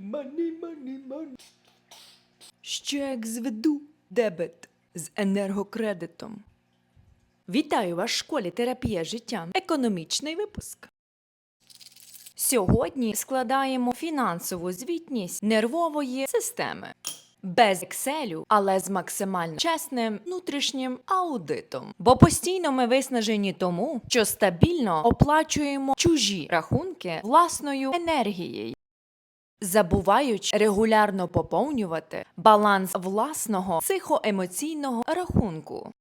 Money, money, money. Ще як зведу дебет з енергокредитом. Вітаю вас в школі терапія життя. Економічний випуск. Сьогодні складаємо фінансову звітність нервової системи. Без Excel, але з максимально чесним внутрішнім аудитом. Бо постійно ми виснажені тому, що стабільно оплачуємо чужі рахунки власною енергією, забуваючи регулярно поповнювати баланс власного психоемоційного рахунку.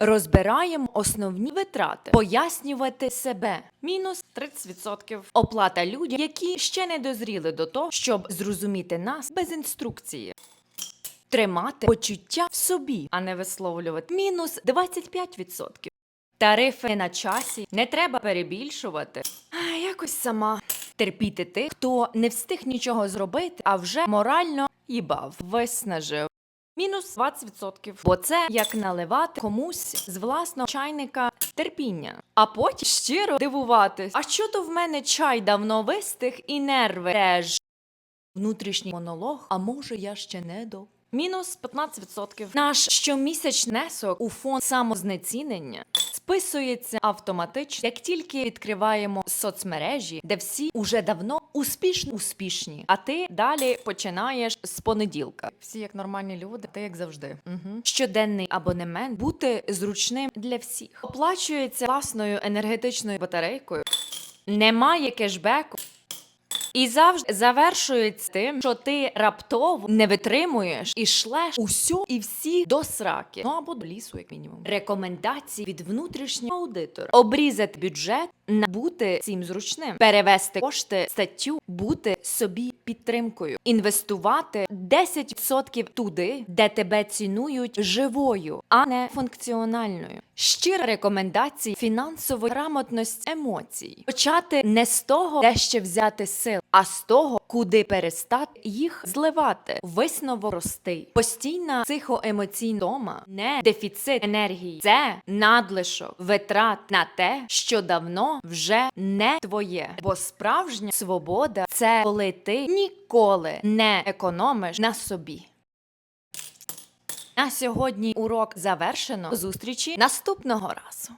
Розбираємо основні витрати, пояснювати себе. Мінус 30% оплата людям, які ще не дозріли до того, щоб зрозуміти нас без інструкції. Тримати почуття в собі, а не висловлювати. Мінус 25%. Тарифи на часі, не треба перебільшувати. А, якось сама терпіти тих, хто не встиг нічого зробити, а вже морально їбав, виснажив. Мінус 20%. Бо це як наливати комусь з власного чайника терпіння. А потім щиро дивуватись, а що то в мене чай давно вистих і нерви теж. Внутрішній монолог, а може я ще не до. Мінус 15%. Наш щомісячний внесок у фонд самознецінення списується автоматично, як тільки відкриваємо соцмережі, де всі уже давно успішно успішні. А ти далі починаєш з понеділка. Всі як нормальні люди, ти як завжди. Угу. Щоденний абонемент бути зручним для всіх. Оплачується власною енергетичною батарейкою. Немає кешбеку. І завжди завершується тим, що ти раптово не витримуєш і шлеш усю і всі до сраки. Ну або до лісу, як мінімум. Рекомендації від внутрішнього аудитора: обрізати бюджет на бути цим зручним, перевести кошти статтю, бути собі підтримкою, інвестувати 10% туди, де тебе цінують живою, а не функціональною. Щира рекомендації фінансової грамотності емоцій. Почати не з того, де ще взяти сил, а з того, куди перестати їх зливати. Висновок простий. Постійна психоемоційна дома не дефіцит енергії, це надлишок витрат на те, що давно вже не твоє. Бо справжня свобода це коли ти ніколи не економиш на собі. На сьогодні урок завершено. Зустрічі наступного разу.